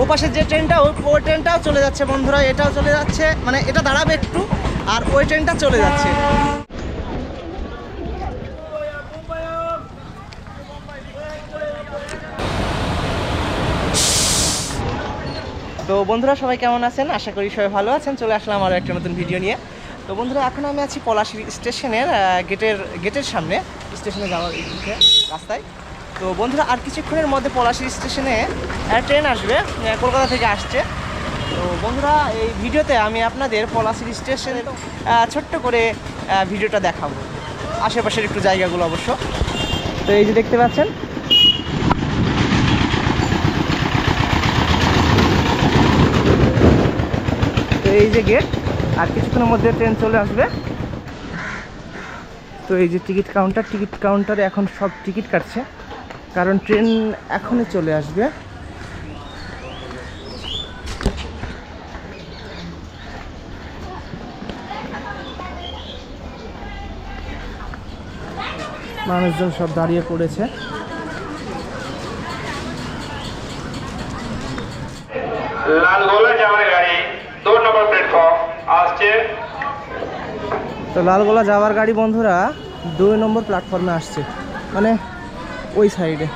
ও পাশে যে ট্রেনটা ওই ট্রেনটাও চলে যাচ্ছে বন্ধুরা, এটাও চলে যাচ্ছে। মানে এটা দাঁড়াবে একটু, আর ওই ট্রেনটা চলে যাচ্ছে। তো বন্ধুরা, সবাই কেমন আছেন? আশা করি সবাই ভালো আছেন। চলে আসলাম আরও একটা নতুন ভিডিও নিয়ে। তো বন্ধুরা, এখন আমি আছি পলাশি স্টেশনের গেটের গেটের সামনে। স্টেশনে যাওয়ার রাস্তায়। তো বন্ধুরা আর কিছুক্ষণের মধ্যে পলাশি স্টেশনে ট্রেন আসবে কলকাতা থেকে আসছে। তো বন্ধুরা এই ভিডিওতে আমি আপনাদের পলাশি স্টেশনের আহ, ছোট্ট করে ভিডিওটা দেখাবো। আশেপাশের একটু জায়গাগুলো অবশ্য। তো এই যে দেখতে পাচ্ছেন তো এই যে গেট আর কিছুক্ষণের মধ্যে ট্রেন চলে আসবে। তো এই যে টিকিট কাউন্টার টিকিট কাউন্টারে এখন সব টিকিট কাটছে। কারণ ট্রেন এখনই চলে আসবে। মানুষজন সব দাঁড়িয়ে পড়েছে। তো লালগোলা যাওয়ার গাড়ি বন্ধুরা দুই নম্বর প্ল্যাটফর্মে আসছে। মানে ওই সাইডে।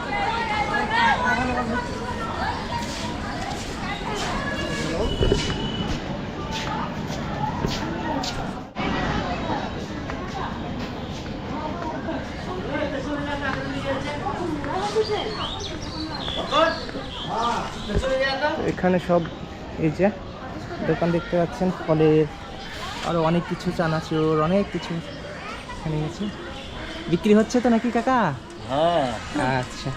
এখানে সব এই যে দোকান দেখতে পাচ্ছেন, ফলের আরও অনেক কিছু চানাচুর, অনেক কিছু এখানে বিক্রি হচ্ছে তো নাকি কাকা? হ্যাঁ। আচ্ছা।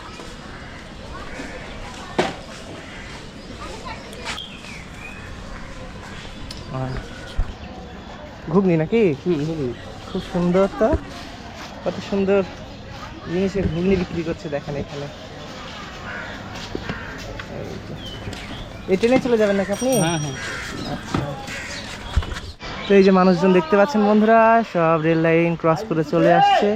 ঘুগনি নাকি? খুব সুন্দর তো। কত সুন্দর জিনিসের ঘুগনি বিক্রি করছে দেখেন এখানে। এই ট্রেনে চলে যাবেন নাকি আপনি? হ্যাঁ হ্যাঁ। আচ্ছা। তো এই যে মানুষজন দেখতে পাচ্ছেন বন্ধুরা সব রেল লাইন ক্রস করে চলে আসছে।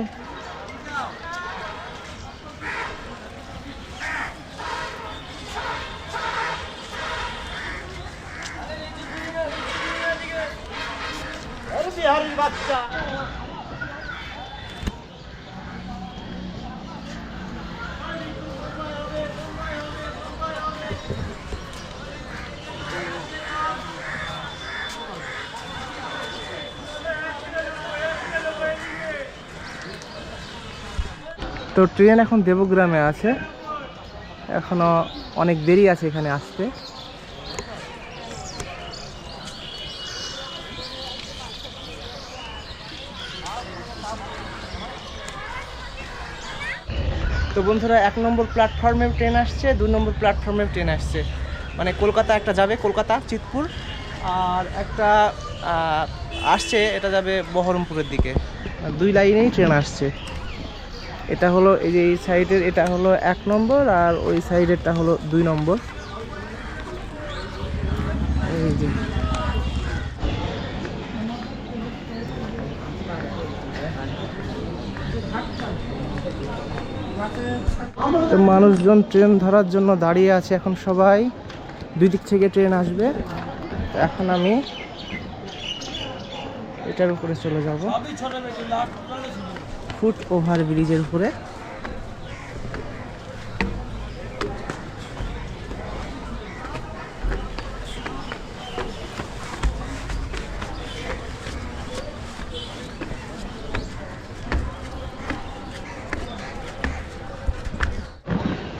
তো ট্রেন এখন দেবগ্রামে আছে। এখনও অনেক দেরি আছে এখানে আসতে। তো বন্ধুরা, এক নম্বর প্ল্যাটফর্মে ট্রেন আসছে, দু নম্বর প্ল্যাটফর্মে ট্রেন আসছে। মানে কলকাতা একটা যাবে, কলকাতা, চিতপুর, আর একটা আসছে, এটা যাবে বহরমপুরের দিকে। দুই লাইনেই ট্রেন আসছে। এটা হলো এই যে এই সাইডের এটা হলো এক নম্বর, আর ওই সাইডেরটা হলো দুই নম্বর। এই যে। তো মানুষজন ট্রেন ধরার জন্য দাঁড়িয়ে আছে এখন সবাই। দুই দিক থেকে ট্রেন আসবে। এখন আমি এটার উপরে চলে যাব। ফুট ওভার ব্রিজের উপরে।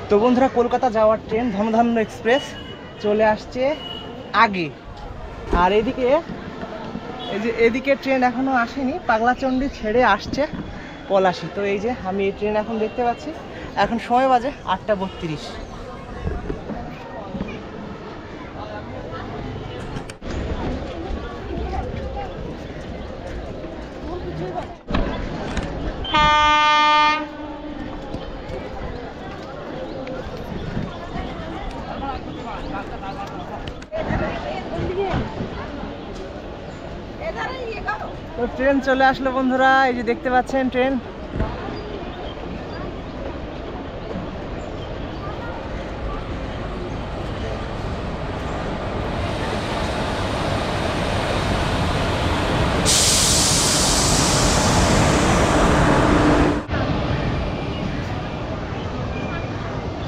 তো বন্ধুরা, কলকাতা যাওয়ার ট্রেন ধনধান্য এক্সপ্রেস চলে আসছে আগে। আর এদিকে, এই যে এদিকে ট্রেন এখনও আসেনি, পাগলাচণ্ডী ছেড়ে আসছে পলাশি। তো এই যে আমি এই ট্রেন এখন দেখতে পাচ্ছি, এখন সময় বাজে আটটা বত্রিশ। তো ট্রেন চলে আসলো বন্ধুরা, এই যে দেখতে পাচ্ছেন ট্রেন।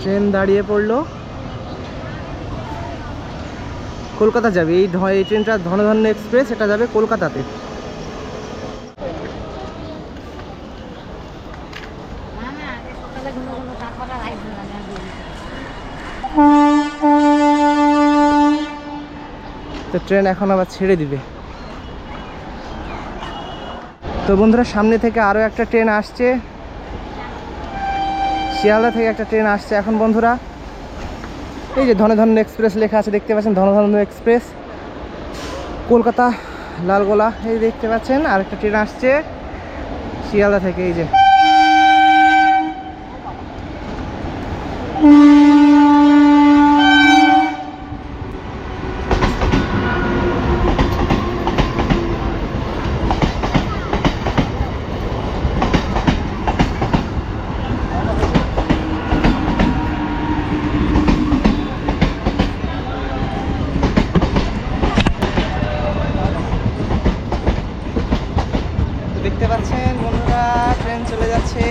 ট্রেন দাঁড়িয়ে পড়ল। কলকাতা যাবে? এই এই ধন ধন্য এক্সপ্রেস, এটা যাবে কলকাতাতে। তো ট্রেন এখন আবার ছেড়ে দিবে। তো বন্ধুরা, সামনে থেকে আরও একটা ট্রেন আসছে। শিয়ালদা থেকে একটা ট্রেন আসছে এখন বন্ধুরা। এই যে ধনধন্য এক্সপ্রেস লেখা আছে, দেখতে পাচ্ছেন? ধনধন্য এক্সপ্রেস। কলকাতা, লালগোলা, এই দেখতে পাচ্ছেন? আর একটা ট্রেন আসছে শিয়ালদা থেকে, এই যে তো দেখতে পাচ্ছেন বন্ধুরা ট্রেন চলে যাচ্ছে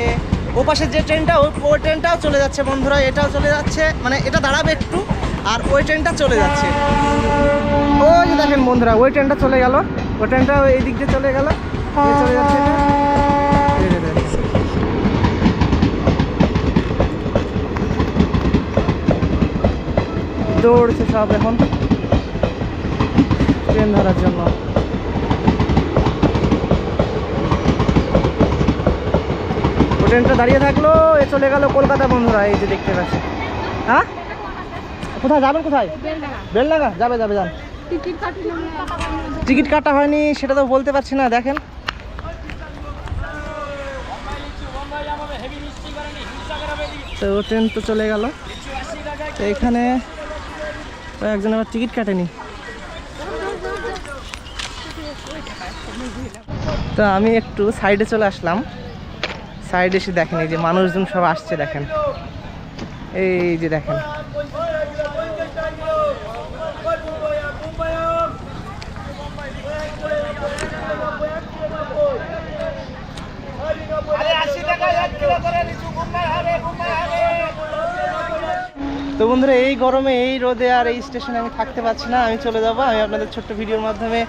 ও পাশে যে ট্রেনটা, ওই ট্রেনটাও চলে যাচ্ছে বন্ধুরা, এটাও চলে যাচ্ছে। মানে এটা দাঁড়াবে একটু, আর ওই ট্রেনটা চলে যাচ্ছে। ওই যে দেখেন বন্ধুরা, ওই ট্রেনটা চলে গেল। ওই ট্রেনটা এই দিক দিয়ে চলে গেল। চলে যাচ্ছে। দৌড়ছে সব এখন। ট্রেন ধরার জন্য। ট্রেনটা দাঁড়িয়ে থাকল, এ চলে গেল কলকাতা বন্ধুরা, এই যে দেখতে পাচ্ছি হ্যাঁ? কোথায়, যাবেন কোথায়? বেলডাঙ্গা? যাবে যাবে, যান। টিকিট কাটা হয়নি, সেটা তো বলতে পারছি না, দেখেন। তো ট্রেন তো চলে গেল। তো এখানে একজন আবার টিকিট কাটেনি। তো আমি একটু সাইডে চলে আসলাম। সাইডে এসে দেখেন, এই যে মানুষজন সব আসছে দেখেন। এই যে দেখেন। তো বন্ধুরা, এই গরমে, এই রোদে আর এই স্টেশনে আমি থাকতে পারছি না। আমি চলে যাব। আমি আপনাদের ছোট্ট ভিডিওর মাধ্যমে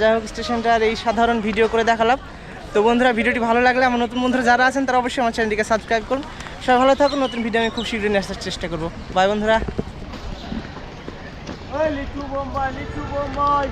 যাই হোক, স্টেশনটার এই সাধারণ ভিডিও করে দেখালাম। তো বন্ধুরা, ভিডিওটি ভালো লাগলে আমার নতুন বন্ধুরা যারা আছেন, তারা অবশ্যই আমার চ্যানেলটিকে সাবস্ক্রাইব করুন। সবাই ভালো থাকুন, নতুন ভিডিও আমি খুব শীঘ্রই নিয়ে আসার চেষ্টা করব। বাই বন্ধুরা। লিচু বোম্বাই লিচু বোম্বাই।